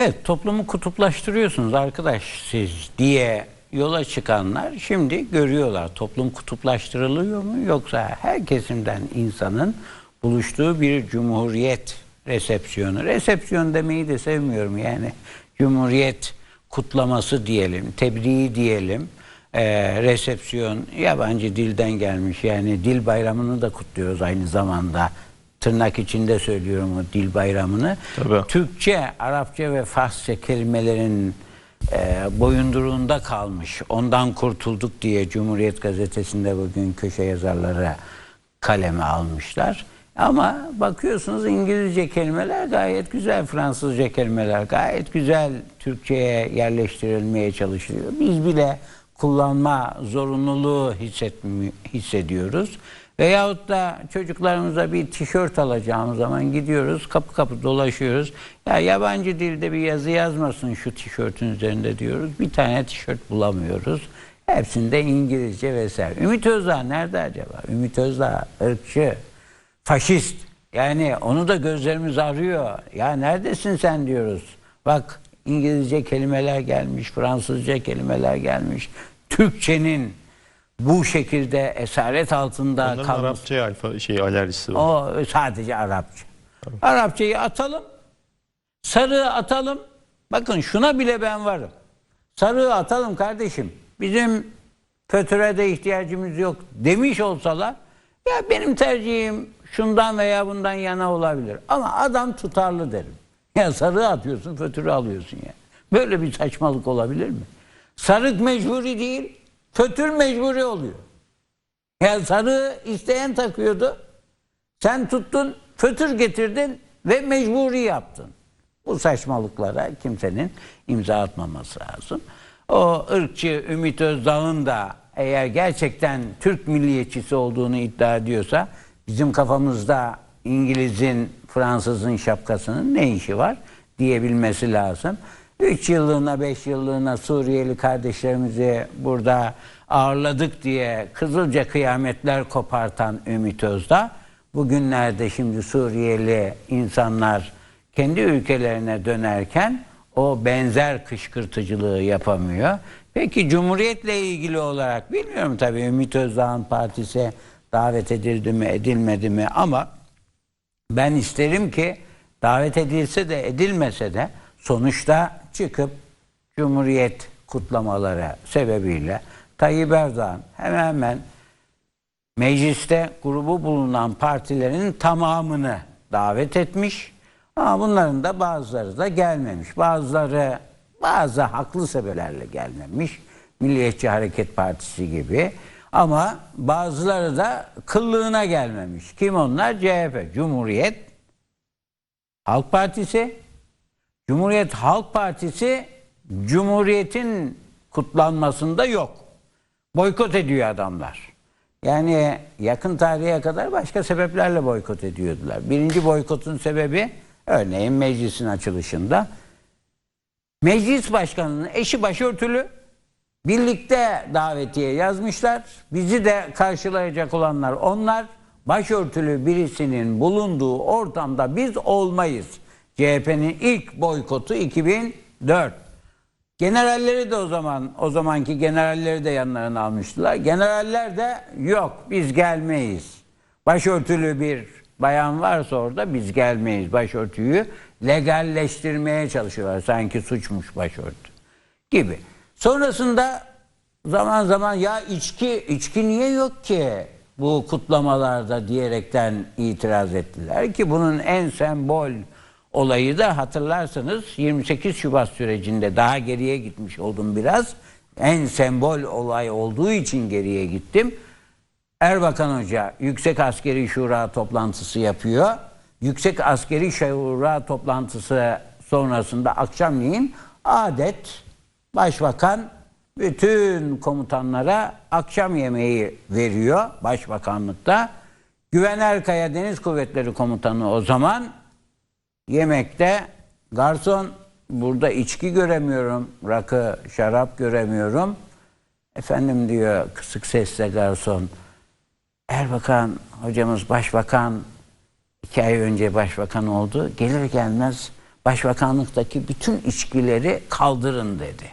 Evet toplumu kutuplaştırıyorsunuz arkadaş siz diye yola çıkanlar şimdi görüyorlar toplum kutuplaştırılıyor mu yoksa her kesimden insanın buluştuğu bir cumhuriyet resepsiyonu. Resepsiyon demeyi de sevmiyorum yani cumhuriyet kutlaması diyelim, tebriği diyelim. Ee, resepsiyon yabancı dilden gelmiş yani dil bayramını da kutluyoruz aynı zamanda tırnak içinde söylüyorum o dil bayramını. Tabii. Türkçe, Arapça ve Farsça kelimelerin e, boyunduruğunda kalmış. Ondan kurtulduk diye Cumhuriyet Gazetesi'nde bugün köşe yazarları kaleme almışlar. Ama bakıyorsunuz İngilizce kelimeler gayet güzel, Fransızca kelimeler gayet güzel Türkçe'ye yerleştirilmeye çalışılıyor. Biz bile kullanma zorunluluğu hissetmi- hissediyoruz. Veyahut da çocuklarımıza bir tişört alacağımız zaman gidiyoruz, kapı kapı dolaşıyoruz. Ya yabancı dilde bir yazı yazmasın şu tişörtün üzerinde diyoruz. Bir tane tişört bulamıyoruz. Hepsinde İngilizce vesaire. Ümit Özdağ nerede acaba? Ümit Özdağ ırkçı, faşist. Yani onu da gözlerimiz arıyor. Ya neredesin sen diyoruz. Bak İngilizce kelimeler gelmiş, Fransızca kelimeler gelmiş. Türkçenin bu şekilde esaret altında Onların kalması. Arapça alfa şey alerjisi var. O sadece Arapça. Arapçayı atalım. Sarığı atalım. Bakın şuna bile ben varım. Sarığı atalım kardeşim. Bizim fötüre de ihtiyacımız yok demiş olsalar ya benim tercihim şundan veya bundan yana olabilir. Ama adam tutarlı derim. Ya sarığı atıyorsun fötürü alıyorsun ya. Böyle bir saçmalık olabilir mi? Sarık mecburi değil, fötür mecburi oluyor. Ya sarığı isteyen takıyordu. Sen tuttun, fötür getirdin ve mecburi yaptın. Bu saçmalıklara kimsenin imza atmaması lazım. O ırkçı Ümit Özdağ'ın da eğer gerçekten Türk milliyetçisi olduğunu iddia ediyorsa bizim kafamızda İngiliz'in, Fransız'ın şapkasının ne işi var diyebilmesi lazım. 3 yıllığına 5 yıllığına Suriyeli kardeşlerimizi burada ağırladık diye kızılca kıyametler kopartan Ümit Özdağ bugünlerde şimdi Suriyeli insanlar kendi ülkelerine dönerken o benzer kışkırtıcılığı yapamıyor. Peki Cumhuriyet'le ilgili olarak bilmiyorum tabii Ümit Özdağ'ın partisi davet edildi mi edilmedi mi ama ben isterim ki davet edilse de edilmese de sonuçta çıkıp Cumhuriyet kutlamaları sebebiyle Tayyip Erdoğan hemen hemen mecliste grubu bulunan partilerin tamamını davet etmiş. Ama bunların da bazıları da gelmemiş. Bazıları bazı haklı sebeplerle gelmemiş. Milliyetçi Hareket Partisi gibi. Ama bazıları da kıllığına gelmemiş. Kim onlar? CHP, Cumhuriyet Halk Partisi. Cumhuriyet Halk Partisi Cumhuriyet'in kutlanmasında yok. Boykot ediyor adamlar. Yani yakın tarihe kadar başka sebeplerle boykot ediyordular. Birinci boykotun sebebi örneğin meclisin açılışında meclis başkanının eşi başörtülü birlikte davetiye yazmışlar. Bizi de karşılayacak olanlar onlar. Başörtülü birisinin bulunduğu ortamda biz olmayız. CHP'nin ilk boykotu 2004. Generalleri de o zaman o zamanki generalleri de yanlarına almıştılar. Generaller de yok biz gelmeyiz. Başörtülü bir bayan varsa orada biz gelmeyiz. Başörtüyü legalleştirmeye çalışıyorlar. Sanki suçmuş başörtü gibi. Sonrasında zaman zaman ya içki içki niye yok ki bu kutlamalarda diyerekten itiraz ettiler ki bunun en sembol olayı da hatırlarsanız 28 Şubat sürecinde daha geriye gitmiş oldum biraz. En sembol olay olduğu için geriye gittim. Erbakan Hoca Yüksek Askeri Şura toplantısı yapıyor. Yüksek Askeri Şura toplantısı sonrasında akşamleyin adet Başbakan bütün komutanlara akşam yemeği veriyor Başbakanlıkta. Güven Erkaya Deniz Kuvvetleri Komutanı o zaman yemekte garson burada içki göremiyorum, rakı, şarap göremiyorum. Efendim diyor kısık sesle garson. Erbakan hocamız başbakan iki ay önce başbakan oldu. Gelir gelmez başbakanlıktaki bütün içkileri kaldırın dedi.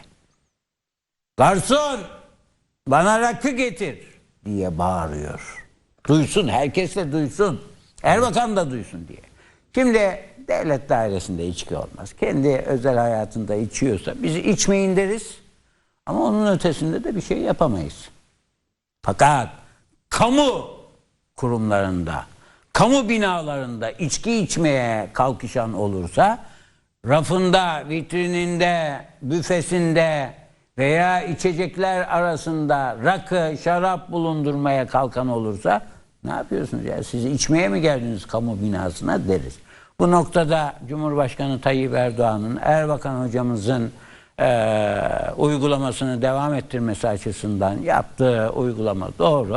Garson bana rakı getir diye bağırıyor. Duysun, herkes de duysun. Erbakan da duysun diye. Şimdi devlet dairesinde içki olmaz. Kendi özel hayatında içiyorsa biz içmeyin deriz. Ama onun ötesinde de bir şey yapamayız. Fakat kamu kurumlarında, kamu binalarında içki içmeye kalkışan olursa rafında, vitrininde, büfesinde veya içecekler arasında rakı, şarap bulundurmaya kalkan olursa ne yapıyorsunuz ya? Siz içmeye mi geldiniz kamu binasına deriz. Bu noktada Cumhurbaşkanı Tayyip Erdoğan'ın, Erbakan hocamızın eee, uygulamasını devam ettirmesi açısından yaptığı uygulama doğru.